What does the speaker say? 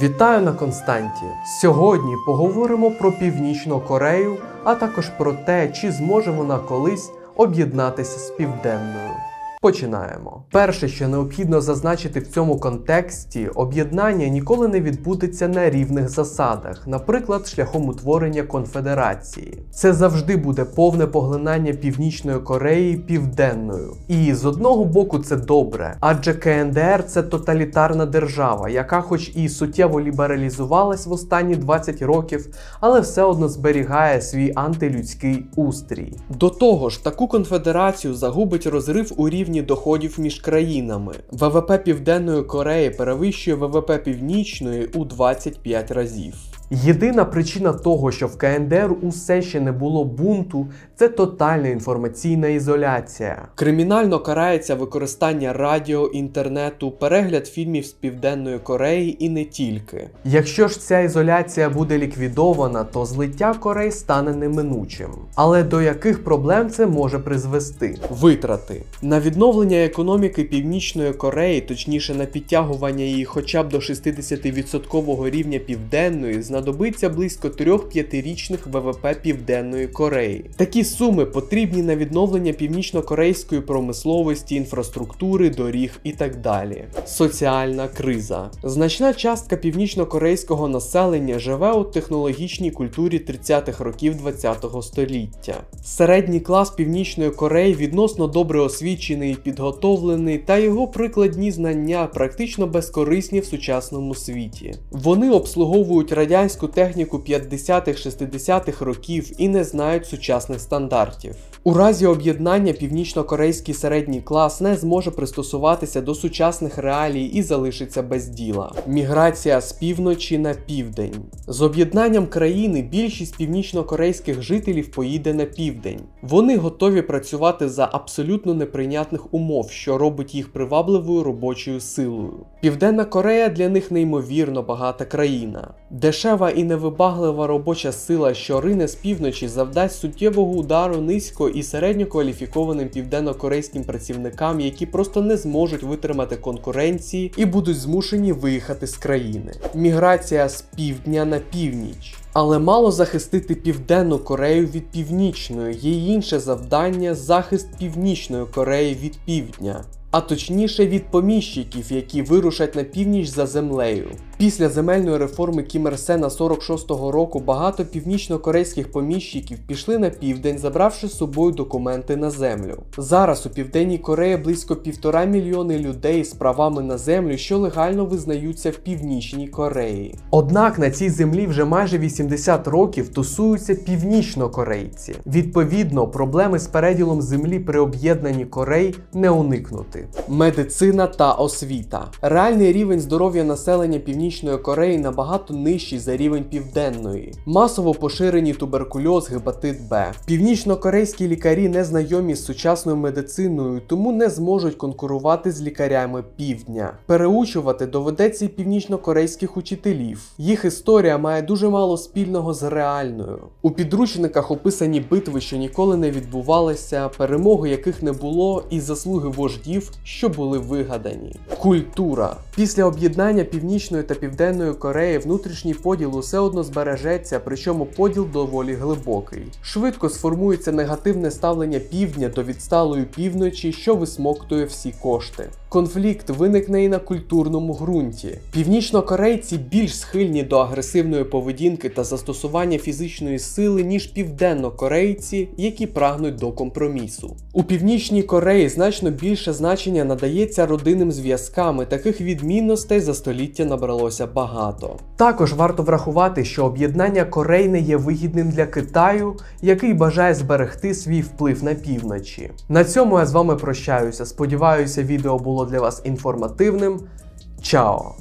Вітаю на Константі. Сьогодні поговоримо про Північну Корею, а також про те, чи зможе вона колись об'єднатися з Південною. Починаємо. Перше, що необхідно зазначити в цьому контексті, об'єднання ніколи не відбудеться на рівних засадах, наприклад, шляхом утворення конфедерації. Це завжди буде повне поглинання Північної Кореї південною. І з одного боку це добре, адже КНДР це тоталітарна держава, яка, хоч і суттєво лібералізувалась в останні 20 років, але все одно зберігає свій антилюдський устрій. До того ж, таку конфедерацію загубить розрив у рівні доходів між країнами. ВВП Південної Кореї перевищує ВВП Північної у 25 разів. Єдина причина того, що в КНДР усе ще не було бунту, це тотальна інформаційна ізоляція. Кримінально карається використання радіо, інтернету, перегляд фільмів з Південної Кореї і не тільки. Якщо ж ця ізоляція буде ліквідована, то злиття Кореї стане неминучим. Але до яких проблем це може призвести? Витрати на відновлення економіки Північної Кореї, точніше на підтягування її хоча б до 60% рівня південної, знадобиться близько 3-5-річних ВВП Південної Кореї. Такі суми потрібні на відновлення північно-корейської промисловості, інфраструктури, доріг і так далі. Соціальна криза. Значна частка північно-корейського населення живе у технологічній культурі 30-х років ХХ століття. Середній клас Північної Кореї відносно добре освічений і підготовлений, та його прикладні знання практично безкорисні в сучасному світі. Вони обслуговують радянську техніку 50-х-60-х років і не знають сучасних стандартів. У разі об'єднання північно-корейський середній клас не зможе пристосуватися до сучасних реалій і залишиться без діла. Міграція з півночі на південь. З об'єднанням країни більшість північно-корейських жителів поїде на південь. Вони готові працювати за абсолютно неприйнятних умов, що робить їх привабливою робочою силою. Південна Корея для них неймовірно багата країна. Дешева і невибаглива робоча сила, що рине з півночі, завдасть суттєвого удару низько і середньокваліфікованим південно-корейським працівникам, які просто не зможуть витримати конкуренції і будуть змушені виїхати з країни. Міграція з півдня на північ. Але мало захистити Південну Корею від північної, є інше завдання захист Північної Кореї від півдня. А точніше від поміщиків, які вирушать на північ за землею. Після земельної реформи Кім Ір Сена 46-го року багато північно-корейських поміщиків пішли на південь, забравши з собою документи на землю. Зараз у південній Кореї близько півтора мільйони людей з правами на землю, що легально визнаються в північній Кореї. Однак на цій землі вже майже 80 років тусуються північнокорейці. Відповідно, проблеми з переділом землі при об'єднанні Корей не уникнути. Медицина та освіта. Реальний рівень здоров'я населення Північної Кореї набагато нижчий за рівень південної. Масово поширені туберкульоз, гепатит Б. Північнокорейські лікарі не знайомі з сучасною медициною, тому не зможуть конкурувати з лікарями півдня. Переучувати доведеться й північнокорейських учителів. Їх історія має дуже мало спільного з реальною. У підручниках описані битви, що ніколи не відбувалися, перемоги яких не було, і заслуги вождів, що були вигадані. Культура після об'єднання північної та південної Кореї внутрішній поділ усе одно збережеться, причому поділ доволі глибокий. Швидко сформується негативне ставлення півдня до відсталої півночі, що висмоктує всі кошти. Конфлікт виникне і на культурному ґрунті. Північнокорейці більш схильні до агресивної поведінки та застосування фізичної сили, ніж південнокорейці, які прагнуть до компромісу. У північній Кореї значно більше значення надається родинним зв'язкам, таких відмінностей за століття набралося багато. Також варто врахувати, що об'єднання Корей не є вигідним для Китаю, який бажає зберегти свій вплив на півночі. На цьому я з вами прощаюся. Сподіваюся, відео було для вас інформативним. Чао!